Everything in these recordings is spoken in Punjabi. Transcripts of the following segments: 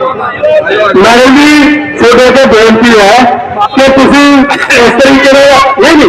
ਮੈਡਮ ਜੀ ਤੁਹਾਡੇ ਤੋਂ ਬੇਨਤੀ ਹੈ ਕਿ ਤੁਸੀਂ ਇਸ ਤਰੀਕੇ ਨਾਲ ਨਹੀਂ ਨਹੀਂ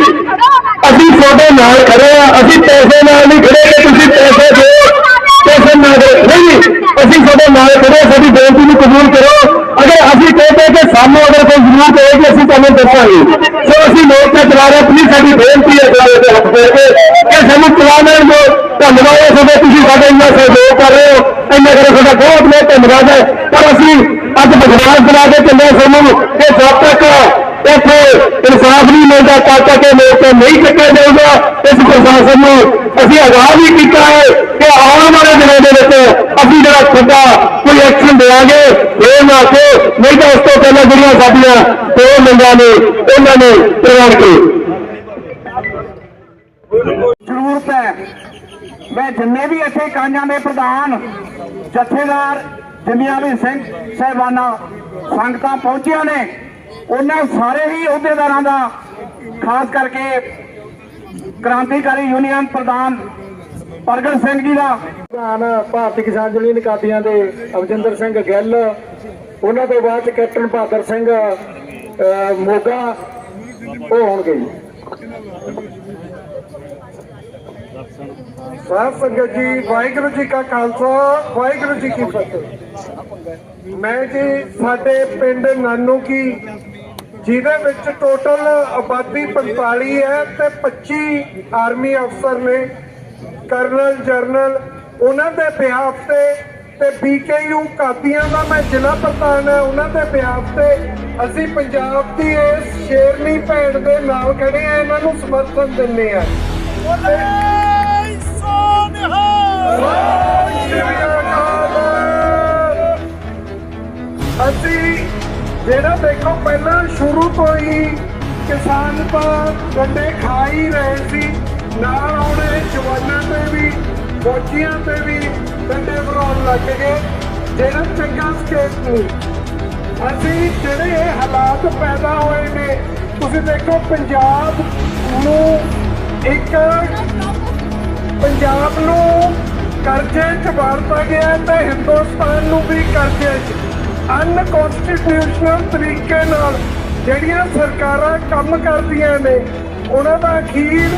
ਅਸੀਂ ਤੁਹਾਡੇ ਨਾਲ ਖੜੇ ਆ ਅਸੀਂ ਪੈਸੇ ਨਾਲ ਨਹੀਂ ਖੜੇ ਕਿ ਤੁਸੀਂ ਪੈਸੇ ਦਿਓ ਪੈਸੇ ਨਾ ਦਿਓ ਨਹੀਂ ਨਹੀਂ ਅਸੀਂ ਤੁਹਾਡੇ ਨਾਲ ਖੜੇ ਹਾਂ, ਸਾਡੀ ਬੇਨਤੀ ਨੂੰ ਕਬੂਲ ਕਰੋ ਅਗਰ ਅਸੀਂ ਕਹਿੰਦੇ ਕਿ ਸਾਨੂੰ ਅਗਰ ਕੋਈ ਜ਼ਰੂਰਤ ਹੋਏਗੀ, ਅਸੀਂ ਤੁਹਾਨੂੰ ਦੱਸਾਂਗੇ। ਸੋ ਅਸੀਂ ਲੋਕ ਤੇ ਚਲਾ ਰਹੇ ਪਲੀਜ਼ ਸਾਡੀ ਬੇਨਤੀ ਹੈ ਤੁਹਾਡੇ ਤੇ ਹੱਥ ਦੇ ਕੇ ਕਿ ਸਾਨੂੰ ਚਲਾ ਲੈਣ ਦਿਓ। ਧੰਨਵਾਦ ਹੈ ਤੁਹਾਡਾ, ਤੁਸੀਂ ਸਾਡਾ ਇੰਨਾ ਸਹਿਯੋਗ ਕਰ ਰਹੇ ਹੋ। ਇੰਨਾ ਕਰੋ, ਤੁਹਾਡਾ ਬਹੁਤ ਬਹੁਤ ਧੰਨਵਾਦ ਹੈ। ਪਰ ਅਸੀਂ ਅੱਜ ਵਿਸ਼ਵਾਸ ਦਿਲਾ ਕੇ ਚੱਲੇ ਸਾਨੂੰ ਕਿ ਜਦ ਤੱਕ ਇੱਥੇ ਇਨਸਾਫ ਨਹੀਂ ਮਿਲਦਾ, ਤਦ ਤੱਕ ਇਹ ਮੋਰਚਾ ਨਹੀਂ ਚੱਕਿਆ ਜਾਊਗਾ ਇਸ ਪ੍ਰਸ਼ਾਸਨ ਨੂੰ ਅਸੀਂ ਆਗਾਹ ਵੀ ਕੀਤਾ ਹੈ ਕਿ ਆਉਣ ਵਾਲੇ ਦਿਨਾਂ ਦੇ ਵਿੱਚ ਅਸੀਂ ਜਿਹੜਾ ਖੁੱਦਾ ਕੋਈ ਐਕਸ਼ਨ ਦੇਵਾਂਗੇ ਇਹ ਨਾ ਕਿ ਨਹੀਂ ਤਾਂ ਉਸ ਤੋਂ ਪਹਿਲਾਂ ਜਿਹੜੀਆਂ ਸਾਡੀਆਂ ਦੋ ਮੰਗਾਂ ਨੇ, ਉਹਨਾਂ ਨੂੰ ਪ੍ਰਵਾਨ ਕਰੋ ਜ਼ਰੂਰਤ ਹੈ ਮੈਂ ਜਿੰਨੇ ਵੀ ਇੱਥੇ ਕਾਂਜਾਂ ਦੇ ਪ੍ਰਧਾਨ, ਜਥੇਦਾਰ, ਜਿੰਨੀਆਂ ਵੀ ਸਿੰਘ ਸਹਿਬਾਨਾਂ, ਸੰਗਤਾਂ ਪਹੁੰਚੀਆਂ ਨੇ, ਉਹਨਾਂ ਸਾਰੇ ਹੀ ਅਹੁਦੇਦਾਰਾਂ ਦਾ ਖਾਸ ਕਰਕੇ ਕ੍ਰਾਂਤੀਕਾਰੀ ਯੂਨੀਅਨ ਪ੍ਰਧਾਨ ਪ੍ਰਗਟ ਸਿੰਘ ਜੀ ਦਾ। ਪ੍ਰਧਾਨ ਭਾਰਤੀ ਕਿਸਾਨ ਯੂਨੀਅਨ ਕਾਦੀਆਂ ਦੇ ਅਵਜਿੰਦਰ ਸਿੰਘ ਗਿੱਲ ਉਹਨਾਂ ਤੋਂ ਬਾਅਦ ਕੈਪਟਨ ਬਹਾਦਰ ਸਿੰਘ ਮੋਗਾ ਉਹ ਹੋਣਗੇ ਜੀ। ਸਾਧ ਸੰਗਤ ਜੀ ਵਾਹਿਗੁਰੂ ਜੀ ਕਾ ਖਾਲਸਾ ਵਾਹਿਗੁਰੂ ਜੀ ਕੀ ਫਤਿਹ। ਮੈਂ ਜੀ ਸਾਡੇ ਪਿੰਡ ਨਾਨੂ ਕੀ ਜਿਹਦੇ ਵਿੱਚ ਟੋਟਲ ਆਬਾਦੀ 45 ਹੈ ਤੇ 25 ਆਰਮੀ ਅਫਸਰ ਨੇ ਕਰਨਲ ਜਰਨਲ ਉਹਨਾਂ ਦੇ ਬਿਹਾਫ ਤੇ ਤੇ ਬੀਕੇਯੂ ਕਾਦੀਆਂ ਦਾ ਮੈਂ ਜ਼ਿਲ੍ਹਾ ਪ੍ਰਧਾਨ ਹੈ ਉਹਨਾਂ ਦੇ ਬਿਹਾਫ ਤੇ ਅਸੀਂ ਪੰਜਾਬ ਦੀ ਇਸ ਸ਼ੇਰਨੀ ਭੈਣ ਦੇ ਨਾਲ ਖੜੇ ਆ ਇਹਨਾਂ ਨੂੰ ਸਮਰਥਨ ਦਿੰਦੇ ਆ ਅਸੀਂ ਜਿਹੜਾ ਦੇਖੋ ਪਹਿਲਾਂ ਸ਼ੁਰੂ ਤੋਂ ਹੀ ਕਿਸਾਨ ਤਾਂ ਡੰਡੇ ਖਾ ਹੀ ਰਹੇ ਸੀ, ਨਾਲ ਆਉਣੇ ਜਵਾਨਾਂ ਤੇ ਵੀ, ਫੌਜੀਆਂ ਤੇ ਵੀ ਡੰਡੇ ਵਰਾਉਣ ਲੱਗ ਗਏ। ਜਿਹੜਾ ਚੰਗਾ ਸਟੇਟ ਨੂੰ ਅਸੀਂ ਜਿਹੜੇ ਇਹ ਹਾਲਾਤ ਪੈਦਾ ਹੋਏ ਨੇ, ਤੁਸੀਂ ਦੇਖੋ ਪੰਜਾਬ ਨੂੰ ਇੱਕ ਪੰਜਾਬ ਨੂੰ ਕਰਜ਼ੇ 'ਚ ਵਰਤਾ ਗਿਆ ਤੇ ਹਿੰਦੁਸਤਾਨ ਨੂੰ ਵੀ ਕਰਜ਼ੇ 'ਚ। ਅਨਕਨਸਟੀਟਿਊਸ਼ਨਲ ਤਰੀਕੇ ਨਾਲ ਜਿਹੜੀਆਂ ਸਰਕਾਰਾਂ ਕੰਮ ਕਰਦੀਆਂ ਨੇ, ਉਹਨਾਂ ਦਾ ਅਖੀਰ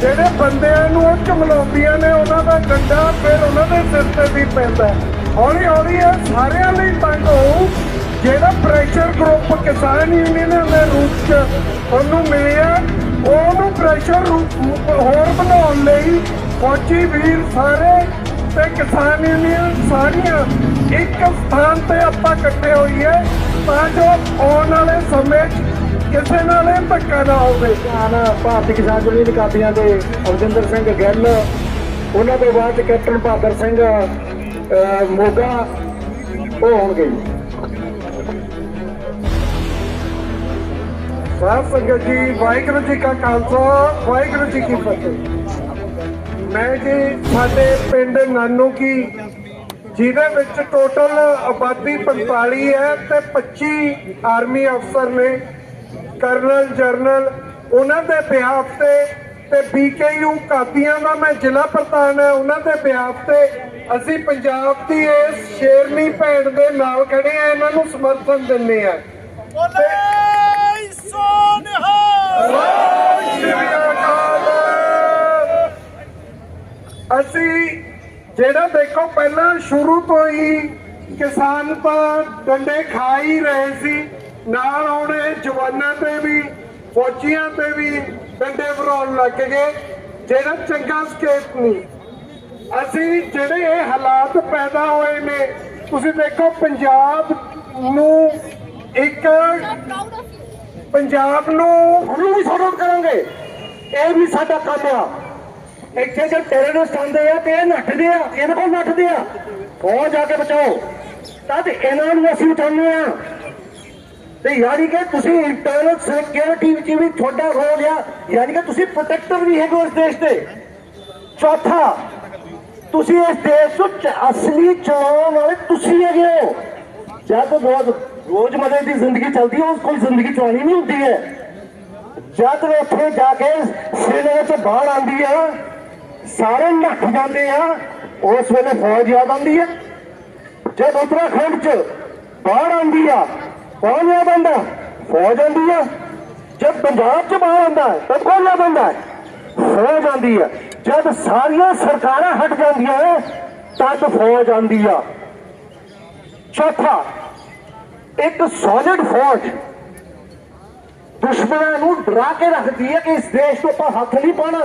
ਜਿਹੜੇ ਬੰਦਿਆਂ ਨੂੰ ਉਹ ਚਮਲਾਉਂਦੀਆਂ ਨੇ, ਉਹਨਾਂ ਦਾ ਡੰਡਾ ਫਿਰ ਉਹਨਾਂ ਦੇ ਸਿਰ ਤੇ ਵੀ ਪੈਂਦਾ ਹੌਲੀ ਹੌਲੀ ਇਹ ਸਾਰਿਆਂ ਲਈ ਤੰਗ ਹੋਊ, ਜਿਹੜਾ ਪ੍ਰੈਸ਼ਰ ਗਰੁੱਪ ਕਿਸਾਨ ਯੂਨੀਅਨ ਦੇ ਰੂਪ 'ਚ ਉਹਨੂੰ ਮਿਲਿਆ, ਉਹਨੂੰ ਪ੍ਰੈਸ਼ਰ ਰੂਪ ਹੋਰ ਬਣਾਉਣ ਲਈ ਫੌਜੀ ਵੀਰ ਸਾਰੇ ਤੇ ਕਿਸਾਨ ਯੂਨੀਅਨ ਸਾਰੀਆਂ ਇੱਕ ਸਥਾਨ ਤੇ ਆਪਾਂ ਇਕੱਠੇ ਹੋਈਏ ਤਾਂ ਜੋ ਆਉਣ ਵਾਲੇ ਸਮੇਂ 'ਚ ਕਿਸੇ ਨਾਲ ਇਹ ਧੱਕਾ ਨਾ ਹੋਵੇ। ਕਿਸਾਨ ਭਾਰਤੀ ਕਿਸਾਨ ਯੂਨੀਅਨ ਕਾਦੀਆਂ ਦੇ ਅਵਜਿੰਦਰ ਸਿੰਘ ਗਿੱਲ ਉਹਨਾਂ ਤੋਂ ਬਾਅਦ ਕੈਪਟਨ ਬਹਾਦਰ ਸਿੰਘ ਮੋਗਾ ਉਹ ਹੋਣਗੇ ਸਾਧ ਸੰਗਤ ਜੀ ਵਾਹਿਗੁਰੂ ਜੀ ਕਾ ਖਾਲਸਾ ਵਾਹਿਗੁਰੂ ਜੀ ਕੀ ਫਤਿਹ। ਮੈਂ ਜੀ ਸਾਡੇ ਪਿੰਡ ਨਾਨੂ ਕੀ ਜਿਹਦੇ ਵਿੱਚ ਟੋਟਲ ਆਬਾਦੀ 45 ਹੈ ਤੇ 25 ਆਰਮੀ ਅਫਸਰ ਨੇ ਕਰਨਲ ਜਰਨਲ ਉਹਨਾਂ ਦੇ ਬਿਹਾਫ ਤੇ ਤੇ ਬੀਕੇਯੂ ਕਾਦੀਆਂ ਦਾ ਮੈਂ ਜ਼ਿਲ੍ਹਾ ਪ੍ਰਧਾਨ ਹੈ ਉਹਨਾਂ ਦੇ ਬਿਹਾਫ ਤੇ ਅਸੀਂ ਪੰਜਾਬ ਦੀ ਇਸ ਸ਼ੇਰਨੀ ਭੈਣ ਦੇ ਨਾਲ ਖੜੇ ਆ ਇਹਨਾਂ ਨੂੰ ਸਮਰਥਨ ਦਿੰਦੇ ਆ ਅਸੀਂ ਜਿਹੜਾ ਦੇਖੋ ਪਹਿਲਾਂ ਸ਼ੁਰੂ ਤੋਂ ਹੀ ਕਿਸਾਨ ਤਾਂ ਡੰਡੇ ਖਾ ਹੀ ਰਹੇ ਸੀ ਨਾਲ ਆਉਣੇ ਜਵਾਨਾਂ ਤੇ ਵੀ ਫੌਜੀਆਂ ਤੇ ਵੀ ਡੰਡੇ ਭਰਾਉਣ ਲੱਗ ਗਏ ਜਿਹੜਾ ਚੰਗਾ ਸਟੇਟ ਨਹੀਂ। ਅਸੀਂ ਜਿਹੜੇ ਇਹ ਹਾਲਾਤ ਪੈਦਾ ਹੋਏ ਨੇ ਤੁਸੀਂ ਦੇਖੋ ਪੰਜਾਬ ਨੂੰ ਇੱਕ ਪੰਜਾਬ ਨੂੰ ਉਹਨੂੰ ਵੀ ਸਪੋਰਟ ਕਰਾਂਗੇ। ਇਹ ਵੀ ਸਾਡਾ ਕੰਮ ਆ। ਇੱਥੇ ਜੇ ਟੈਰਰਿਸਟ ਆਉਂਦੇ ਆ ਤੇ ਇਹ ਨੱਠਦੇ ਆ, ਇਹਨਾਂ ਕੋਲ ਨੱਠਦੇ ਆ। ਫੌਜ ਜਾ ਕੇ ਬਚਾਓ। ਤਦ ਇਹਨਾਂ ਨੂੰ ਅਸੀਂ ਉਠਾਉਂਦੇ ਆ। ਤੇ ਯਾਨੀ ਕਿ ਤੁਸੀਂ ਇੰਟਰਨਲ ਸਿਕਿਉਰਿਟੀ ਵਿੱਚ ਵੀ ਤੁਹਾਡਾ ਰੋਲ ਆ। ਯਾਨੀ ਕਿ ਤੁਸੀਂ ਪ੍ਰੋਟੈਕਟਰ ਵੀ ਹੈਗੇ ਹੋ ਇਸ ਦੇਸ਼ ਦੇ। ਚੌਥਾ, ਤੁਸੀਂ ਇਸ ਦੇਸ਼ ਵਿੱਚ ਅਸਲੀ ਚਲਾਉਣ ਵਾਲੇ ਤੁਸੀਂ ਹੈਗੇ ਹੋ। ਜਦ ਰੋਜ਼ ਰੋਜ਼ਮਰੇ ਦੀ ਜ਼ਿੰਦਗੀ ਚੱਲਦੀ ਹੈ ਉਸ ਕੋਲ ਜ਼ਿੰਦਗੀ ਚਲਾਉਣੀ ਨਹੀਂ ਹੁੰਦੀ ਹੈ। ਜਦ ਉੱਥੇ ਜਾ ਕੇ ਸਿਰੇ 'ਚ ਬਾਹਰ ਆਉਂਦੀ ਆ ਸਾਰੇ ਨੱਠ ਜਾਂਦੇ ਆ ਉਸ ਵੇਲੇ ਫੌਜ ਯਾਦ ਆਉਂਦੀ ਹੈ ਜਦ ਉੱਤਰਾਖੰਡ 'ਚ ਬਾੜ ਆਉਂਦੀ ਆ ਕੌਣ ਯਾਦ ਆਉਂਦਾ? ਫੌਜ ਆਉਂਦੀ ਆ। ਜਦ ਪੰਜਾਬ 'ਚ ਬਾੜ ਆਉਂਦਾ ਹੈ, ਤਾਂ ਕੌਣ ਯਾਦ ਆਉਂਦਾ? ਫੌਜ ਆਉਂਦੀ ਆ। ਜਦ ਸਾਰੀਆਂ ਸਰਕਾਰਾਂ ਹਟ ਜਾਂਦੀਆਂ ਤਦ ਫੌਜ ਆਉਂਦੀ ਆ। ਚੌਥਾ ਇੱਕ ਸੋਲਿਡ ਫੌਜ ਦੁਸ਼ਮਣਾਂ ਨੂੰ ਡਰਾ ਕੇ ਰੱਖਦੀ ਹੈ ਕਿ ਇਸ ਦੇਸ਼ ਤੋਂ ਆਪਾਂ ਹੱਥ ਨਹੀਂ ਪਾਣਾ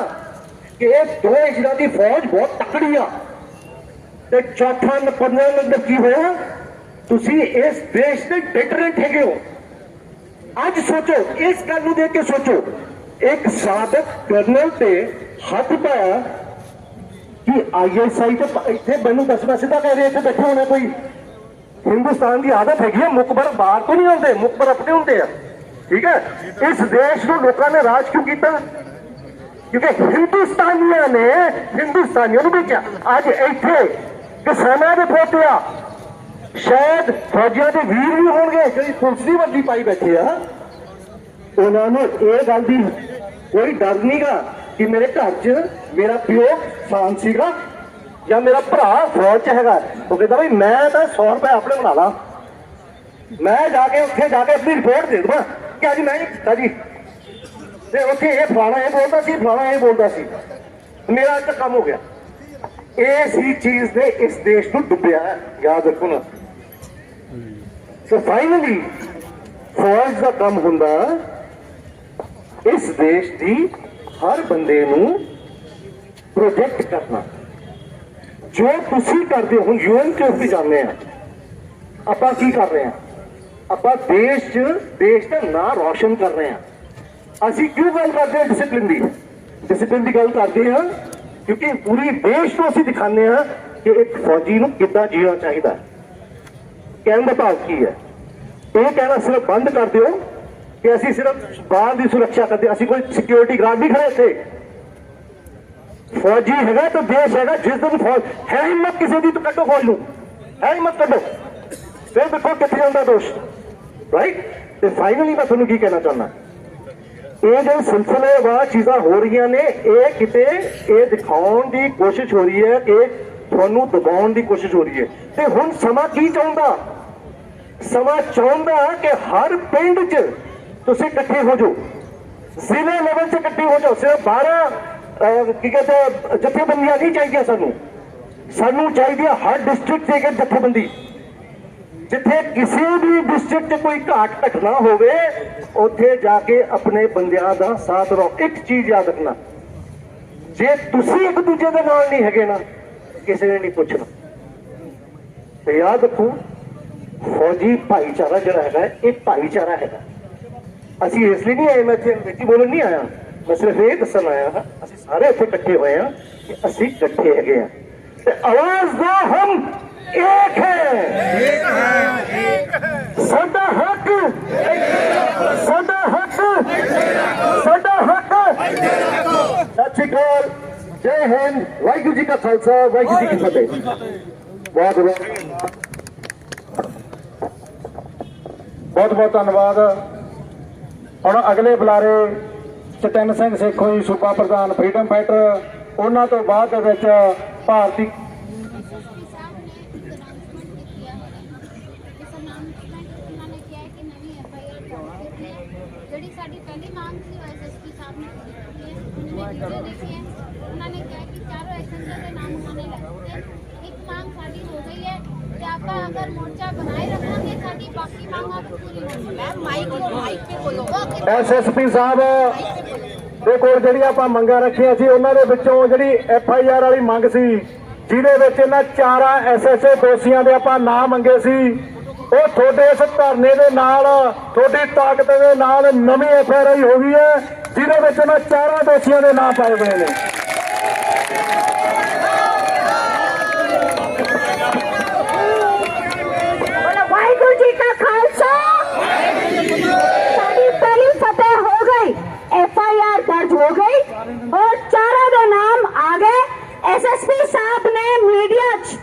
ਕਿ ਇਹ ਦੋ ਇਜਰਾ ਦੀ ਫੌਜ ਬਹੁਤ ਤਕੜੀ ਆ। ਤੇ ਚੌਥਾ ਨੰਬਰ ਨੰਬਰ ਕੀ ਹੋਇਆ? ਤੁਸੀਂ ਇਸ ਦੇਸ਼ ਦੇ ਡਿਟਰੈਂਟ ਹੈਗੇ ਹੋ। ਅੱਜ ਸੋਚੋ, ਇਸ ਗੱਲ ਨੂੰ ਦੇਖ ਕੇ ਸੋਚੋ। ਇੱਕ ਸਾਬਕ ਕਰਨਲ ਤੇ ਹੱਥ ਪਾਇਆ ਕਿ ਆਈਐਸਆਈ ਤੇ ਇੱਥੇ ਮੈਨੂੰ ਦੱਸਣਾ ਸਿੱਧਾ ਕਹਿ ਰਹੇ, ਇੱਥੇ ਬੈਠੇ ਹੋਣਾ ਕੋਈ। ਹਿੰਦੁਸਤਾਨ ਦੀ ਆਦਤ ਹੈਗੀ ਹੈ ਮੁਕਬਰ ਬਾਹਰ ਤੋਂ ਨਹੀਂ ਆਉਂਦੇ ਮੁਕਬਰ ਆਪਣੇ ਹੁੰਦੇ ਆ। ਠੀਕ ਹੈ? ਇਸ ਦੇਸ਼ ਨੂੰ ਲੋਕਾਂ ਨੇ ਰਾਜ ਕਿਉਂ ਕੀਤਾ? ਕਿਉਂਕਿ ਹਿੰਦੁਸਤਾਨੀਆਂ ਨੇ ਹਿੰਦੁਸਤਾਨੀਆਂ ਨੂੰ ਵੇਚਿਆ ਅੱਜ ਇੱਥੇ ਕਿਸਾਨਾਂ ਦੇ ਪੋਤੇ ਆ। ਸ਼ਾਇਦ ਫੌਜੀਆਂ ਦੇ ਵੀਰ ਵੀ ਹੋਣਗੇ, ਜਿਹੜੀ ਪੁਲਿਸ ਦੀ ਵਰਦੀ ਪਾਈ ਬੈਠੇ ਆ। ਉਹਨਾਂ ਨੂੰ ਇਹ ਗੱਲ ਦੀ ਕੋਈ ਡਰ ਨਹੀਂਗਾ ਕਿ ਮੇਰੇ ਘਰ 'ਚ ਮੇਰਾ ਪਿਓ ਫਾਨ ਸੀਗਾ ਜਾਂ ਮੇਰਾ ਭਰਾ ਫੌਜ 'ਚ ਹੈਗਾ। ਉਹ ਕਹਿੰਦਾ ਵੀ ਮੈਂ ਤਾਂ 100 ਰੁਪਏ ਆਪਣੇ ਬਣਾ ਲਾਂ। ਮੈਂ ਜਾ ਕੇ ਉੱਥੇ ਜਾ ਕੇ ਆਪਣੀ ਰਿਪੋਰਟ ਦੇ ਦਵਾਂ ਕਿ ਅੱਜ ਮੈਂ ਨਹੀਂ ਕੀਤਾ ਜੀ। ਤੇ ਉੱਥੇ ਇਹ ਫਲਾਣਾ ਇਹ ਬੋਲਦਾ ਸੀ, ਫਲਾਣਾ ਇਹ ਬੋਲਦਾ ਸੀ। ਮੇਰਾ ਅੱਜ ਕੰਮ ਹੋ ਗਿਆ। ਇਸ ਹੀ ਚੀਜ਼ ਨੇ ਇਸ ਦੇਸ਼ ਨੂੰ ਡੁੱਬਿਆ, ਯਾਦ ਰੱਖੋ ਨਾ। ਸੋ ਫਾਈਨਲੀ ਫੌਜ ਦਾ ਕੰਮ ਹੁੰਦਾ, ਇਸ ਦੇਸ਼ ਦੀ ਹਰ ਬੰਦੇ ਨੂੰ ਪ੍ਰੋਜੈਕਟ ਕਰਨਾ। ਜੋ ਤੁਸੀਂ ਕਰਦੇ ਹੋ ਯੂਐਨ ਚ ਅਸੀਂ ਜਾਂਦੇ ਆ। ਆਪਾਂ ਕੀ ਕਰ ਰਹੇ ਆ? ਆਪਾਂ ਦੇਸ਼ 'ਚ, ਦੇਸ਼ ਦਾ ਨਾਂ ਰੋਸ਼ਨ ਕਰ ਰਹੇ ਆ। ਅਸੀਂ ਕਿਉਂ ਗੱਲ ਕਰਦੇ ਹਾਂ ਡਿਸਪਲਿਨ ਦੀ? ਡਿਸਪਲਿਨ ਦੀ ਗੱਲ ਕਰਦੇ ਹਾਂ ਕਿਉਂਕਿ ਪੂਰੀ ਦੇਸ਼ ਨੂੰ ਅਸੀਂ ਦਿਖਾਉਂਦੇ ਹਾਂ ਕਿ ਇੱਕ ਫੌਜੀ ਨੂੰ ਕਿੱਦਾਂ ਜੀਣਾ ਚਾਹੀਦਾ ਕਹਿਣ ਦਾ ਭਾਵ ਕੀ ਹੈ? ਇਹ ਕਹਿਣਾ ਸਿਰਫ ਬੰਦ ਕਰ ਦਿਓ ਕਿ ਅਸੀਂ ਸਿਰਫ ਬਾਹਰ ਦੀ ਸੁਰੱਖਿਆ ਕਰਦੇ ਅਸੀਂ ਕੋਈ ਸਿਕਿਉਰਿਟੀ ਗਾਰਡ ਨਹੀਂ ਖੜੇ ਇੱਥੇ। ਫੌਜੀ ਹੈਗਾ ਤਾਂ ਦੇਸ਼ ਹੈਗਾ, ਜਿਸ ਦਿਨ ਫੌਜ ਹੈ ਹਿੰਮਤ ਕਿਸੇ ਦੀ, ਤਾਂ ਕੱਢੋ ਫੌਜ ਨੂੰ। ਹੈ ਹਿੰਮਤ ਕੱਢੋ। ਫਿਰ ਦੇਖੋ ਕਿੱਥੇ ਜਾਂਦਾ ਦੋਸ਼। ਰਾਈਟ ਤੇ ਫਾਈਨਲੀ ਮੈਂ ਤੁਹਾਨੂੰ ਕੀ ਕਹਿਣਾ ਚਾਹੁੰਦਾ? ਇਹ ਜੋ ਸਿਲਸਿਲੇਵਾਰ ਚੀਜ਼ਾਂ ਹੋ ਰਹੀਆਂ ਨੇ, ਇਹ ਕਿਤੇ ਇਹ ਦਿਖਾਉਣ ਦੀ ਕੋਸ਼ਿਸ਼ ਹੋ ਰਹੀ ਹੈ ਕਿ ਤੁਹਾਨੂੰ ਦਬਾਉਣ ਦੀ ਕੋਸ਼ਿਸ਼ ਹੋ ਰਹੀ ਹੈ। ਤੇ ਹੁਣ ਸਮਾਂ ਕੀ ਚਾਹੁੰਦਾ? ਸਮਾਂ ਚਾਹੁੰਦਾ ਕਿ ਹਰ ਪਿੰਡ 'ਚ ਤੁਸੀਂ ਇਕੱਠੇ ਹੋ ਜਾਓ। ਜ਼ਿਲ੍ਹੇ ਲੈਵਲ 'ਤੇ ਇਕੱਠੇ ਹੋ ਜਾਓ। ਸਿਰਫ 12 ਕੀ ਕਹਿੰਦੇ ਜਥੇਬੰਦੀਆਂ ਨਹੀਂ ਚਾਹੀਦੀਆਂ ਸਾਨੂੰ। ਸਾਨੂੰ ਚਾਹੀਦੀ ਹੈ ਹਰ ਡਿਸਟ੍ਰਿਕਟ 'ਚ ਇੱਕ ਜਥੇਬੰਦੀ। ਜਿੱਥੇ ਕਿਸੇ ਵੀ ਡਿਸਟ੍ਰਿਕਟ 'ਚ ਕੋਈ ਘਾਟ ਘਟਨਾ ਹੋਵੇ, ਉੱਥੇ ਜਾ ਕੇ ਆਪਣੇ ਬੰਦਿਆਂ ਦਾ ਸਾਥ ਰਹੋ। ਇੱਕ ਚੀਜ਼ ਯਾਦ ਰੱਖਣਾ, ਜੇ ਤੁਸੀਂ ਇੱਕ ਦੂਜੇ ਦੇ ਨਾਲ ਨਹੀਂ ਹੈਗੇ ਨਾ, ਕਿਸੇ ਨੇ ਨਹੀਂ ਪੁੱਛਣਾ। ਤੇ ਯਾਦ ਰੱਖੋ, ਫੌਜੀ ਭਾਈਚਾਰਾ ਜਿਹੜਾ ਹੈਗਾ, ਇਹ ਭਾਈਚਾਰਾ ਹੈਗਾ। ਅਸੀਂ ਇਸ ਲਈ ਨਹੀਂ ਆਏ, ਮੈਂ ਇੱਥੇ ਅੰਗਰੇਜ਼ੀ ਬੋਲਣ ਨਹੀਂ ਆਇਆ। ਮੈਂ ਸਿਰਫ ਇਹ ਦੱਸਣ ਆਇਆ ਹਾਂ, ਅਸੀਂ ਸਾਰੇ ਇੱਥੇ ਇਕੱਠੇ ਹੋਏ ਹਾਂ ਕਿ ਅਸੀਂ ਇਕੱਠੇ ਹੈਗੇ ਹਾਂ। ਤੇ ਆਵਾਜ਼ ਦਾ ਹਮ ਇੱਕ ਹੈ ਸਾਡਾ ਹੱਕ ਸਾਡਾ ਹੱਕ ਸਾਡਾ ਹੱਕ ਅਕਾਲ ਜੈ ਹਿੰਦ ਵਾਹਿਗੁਰੂ ਜੀ ਕਾ ਖਾਲਸਾ ਵਾਹਿਗੁਰੂ ਜੀ ਕੀ ਫਤਿਹ। ਬਹੁਤ ਬਹੁਤ ਬਹੁਤ ਬਹੁਤ ਧੰਨਵਾਦ। ਹੁਣ ਅਗਲੇ ਬੁਲਾਰੇ ਚਤਨ ਸਿੰਘ ਸੇਖੋ ਜੀ ਸੂਬਾ ਪ੍ਰਧਾਨ ਫਰੀडम ਫਾਈਟਰ ਉਹਨਾਂ ਤੋਂ ਬਾਅਦ ਦੇ ਵਿੱਚ ਭਾਰਤੀ ਜਿਹੜੀ ਸਾਡੀ ਪਹਿਲੀ ਮੰਗ ਸੀ ਉਹ ਐਸਐਸਪੀ ਸਾਹਿਬ ਨੇ ਪੂਰੀ ਕੀਤੀ ਹੈ ਉਹਨਾਂ ਨੇ ਵੀਡੀਓ ਦੇਖੀ ਹੈ ਉਹਨਾਂ ਨੇ ਕਿਹਾ ਕਿ ਚਾਰੋਂ ਐਸਐਸਪੀ ਦੇ ਨਾਮ ਉਹਨਾਂ ਨੇ ਲੈ ਦਿੱਤੇ ਇੱਕ ਮੰਗ ਸਾਡੀ ਹੋ ਗਈ ਹੈ ਕਿ ਆਪਾਂ ਅਗਰ ਮੋਰਚਾ ਬਣਾਏ ਰੱਖਾਂਗੇ, ਸਾਡੀ ਬਾਕੀ ਮੰਗਾਂ ਪੂਰੀ ਹੋਣਗੀਆਂ ਮੈਮ ਮਾਈਕ ਲੋ ਮਾਈਕ ਤੇ ਬੋਲੋ। ਐਸਐਸਪੀ ਸਾਹਿਬ, ਦੇ ਕੋਲ ਜਿਹੜੀ ਆਪਾਂ ਮੰਗਾਂ ਰੱਖੀਆਂ ਸੀ, ਉਹਨਾਂ ਦੇ ਵਿੱਚੋਂ ਜਿਹੜੀ ਐਫ ਵਾਲੀ ਮੰਗ ਸੀ, ਜਿਹਦੇ ਵਿੱਚ ਇਹਨਾਂ ਚਾਰਾਂ ਐਸਐਸਏ ਦੋਸ਼ੀਆਂ ਦੇ ਆਪਾਂ ਨਾਂ ਮੰਗੇ ਸੀ। ਉਹ ਤੁਹਾਡੇ ਇਸ ਧਰਨੇ ਦੇ ਨਾਲ, ਤੁਹਾਡੀ ਤਾਕਤ ਦੇ ਨਾਲ ਨਵੀਂ ਐਫ ਆਰ ਆਈ ਹੋ ਗਈ ਹੈ, ਜਿਹਦੇ ਵਿੱਚ ਉਹਨਾਂ ਚਾਰਾਂ ਦੋਸ਼ੀਆਂ ਦੇ ਨਾਂ ਪਾਏ ਗਏ ਨੇ। ਐਸਐਸਪੀ ਸਾਹਿਬ ਨੇ ਮੀਡੀਆ 'ਚ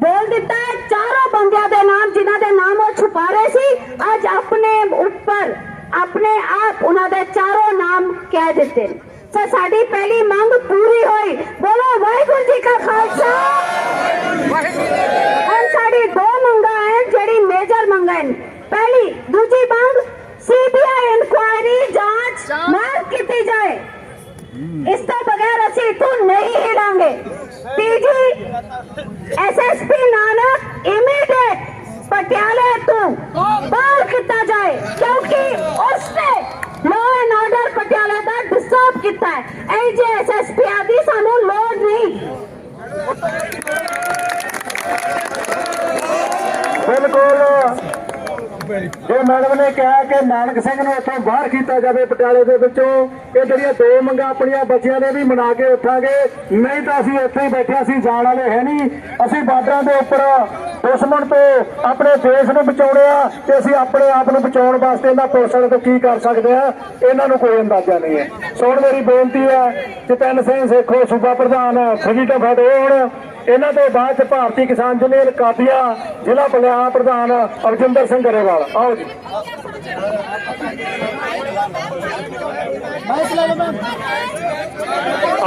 ਬੋਲ ਦਿੱਤਾ ਹੈ, ਚਾਰੋਂ ਬੰਦਿਆਂ ਦੇ ਨਾਮ, ਜਿਨ੍ਹਾਂ ਦੇ ਨਾਮ ਉਹ ਛੁਪਾ ਰਹੇ ਸੀ, ਅੱਜ ਆਪਣੇ ਉੱਪਰ, ਆਪਣੇ ਆਪ ਉਹਨਾਂ ਦੇ ਚਾਰੋਂ ਨਾਮ ਕਹਿ ਦਿੱਤੇ ਸੋ ਸਾਡੀ ਪਹਿਲੀ ਮੰਗ ਪੂਰੀ ਹੋਈ। ਬੋਲੋ, ਵਾਹਿਗੁਰੂ ਜੀ ਕਾ ਖਾਲਸਾ! ਇਸ ਤੋਂ ਬਗੈਰ ਅਸੀਂ ਇੱਥੋਂ ਨਹੀਂ ਹਿਲਾਂਗੇ ਤੀਜੀ ਐਸਐਸਪੀ ਨਾਨਕ ਇਮੀਡੀਏਟ ਪਟਿਆਲੇ ਤੋਂ ਬਾਹਰ ਕੀਤਾ ਜਾਏ ਕਿਉਂਕਿ ਉਸਨੇ ਲਾਅ ਐਂਡ ਆਰਡਰ ਪਟਿਆਲਾ ਦਾ ਡਿਸਟਰਬ ਕੀਤਾ ਹੈ ਐ ਜੇ ਐਸਐਸਪੀ ਆਦੀ ਸਾਨੂੰ ਲੋੜ ਨਹੀਂ ਮੈਡਮ ਨੇ ਕਿਹਾ ਕਿ ਨਾਨਕ ਸਿੰਘ ਨੂੰ ਉੱਥੋਂ ਬਾਹਰ ਕੀਤਾ ਜਾਵੇ ਪਟਿਆਲੇ ਦੇ ਵਿੱਚੋਂ। ਇਹ ਜਿਹੜੀਆਂ ਦੋ ਮੰਗਾਂ ਆਪਣੀਆਂ ਬੱਚਿਆਂ ਨੇ ਵੀ ਮਨਾ ਕੇ ਉੱਠਾਂਗੇ ਨਹੀਂ ਤਾਂ ਅਸੀਂ ਇੱਥੇ ਹੀ ਬੈਠੇ ਅਸੀਂ ਜਾਣ ਵਾਲੇ ਹੈ ਨਹੀਂ। ਅਸੀਂ ਬਾਰਡਰਾਂ ਦੇ ਉੱਪਰ ਦੁਸ਼ਮਣ ਤੋਂ ਆਪਣੇ ਦੇਸ਼ ਨੂੰ ਬਚਾਉਣੇ ਆ ਤੇ ਅਸੀਂ ਆਪਣੇ ਆਪ ਨੂੰ ਬਚਾਉਣ ਵਾਸਤੇ ਇਹਨਾਂ ਪੁਲਿਸਾਂ ਤੋਂ ਕੀ ਕਰ ਸਕਦੇ ਆ, ਇਹਨਾਂ ਨੂੰ ਕੋਈ ਅੰਦਾਜ਼ਾ ਨਹੀਂ ਹੈ। ਸੋ ਹੁਣ ਮੇਰੀ ਬੇਨਤੀ ਹੈ ਜਤਨ ਸਿੰਘ ਸੇਖੋ, ਸੂਬਾ ਪ੍ਰਧਾਨ ਫਰੀਦਮ ਫਤਿਹ ਹੁਣ। ਇਹਨਾਂ ਤੋਂ ਬਾਅਦ ਚ ਭਾਰਤੀ ਕਿਸਾਨ ਯੂਨੀਅਨ ਕਾਬੀਆ ਜ਼ਿਲ੍ਹਾ ਪੰਜਾਬ ਪ੍ਰਧਾਨ ਅਰਜਿੰਦਰ ਸਿੰਘ ਗਰੇਵਾਲ। ਆਓ ਜੀ।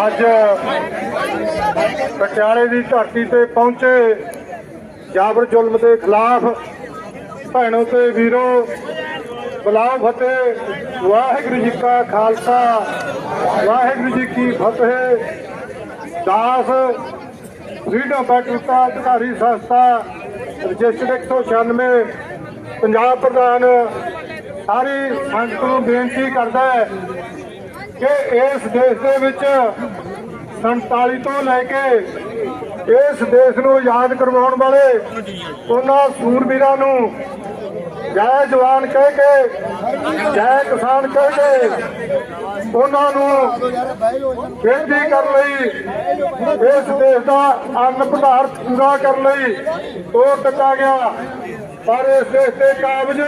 ਅੱਜ ਪਟਿਆਲੇ ਦੀ ਧਰਤੀ ਤੇ ਪਹੁੰਚੇ ਜਾਬਰ ਜ਼ੁਲਮ ਦੇ ਖਿਲਾਫ ਭੈਣੋ ਤੇ ਵੀਰੋ ਬੁਲਾਓ ਫਤਿਹ, ਵਾਹਿਗੁਰੂ ਜੀ ਕਾ ਖਾਲਸਾ, ਵਾਹਿਗੁਰੂ ਜੀ ਕੀ ਫਤਿਹ। ਦਾਸ ਫਰੀडम ਪੈਟਰੋਟਾ ਅਧਿਕਾਰੀ ਸੰਸਥਾ ਰਜਿਸਟਰਡ 196 ਪੰਜਾਬ ਪ੍ਰਧਾਨ ਸਾਰੀ ਸੰਗਤ ਨੂੰ ਬੇਨਤੀ ਕਰਦਾ ਹੈ ਕਿ ਇਸ ਦੇਸ਼ ਦੇ ਵਿੱਚ 47 ਤੋਂ ਲੈ ਕੇ ਇਸ ਦੇਸ਼ ਨੂੰ ਯਾਦ ਕਰਵਾਉਣ ਵਾਲੇ ਉਹਨਾਂ ਸੂਰਬੀਰਾਂ ਨੂੰ ਜੈ ਜਵਾਨ ਕਹਿ ਕੇ, ਜੈ ਕਿਸਾਨ ਕਹਿ ਕੇ, ਉਹਨਾਂ ਨੂੰ ਬੇਨਤੀ ਕਰਨ ਲਈ, ਇਸ ਦੇਸ਼ ਦਾ ਅੰਨ ਪਦਾਰਥ ਪੂਰਾ ਕਰਨ ਲਈ ਤੋੜ ਦਿੱਤਾ ਗਿਆ। ਪਰ ਇਸ ਦੇਸ਼ ਦੇ ਕਾਬਜ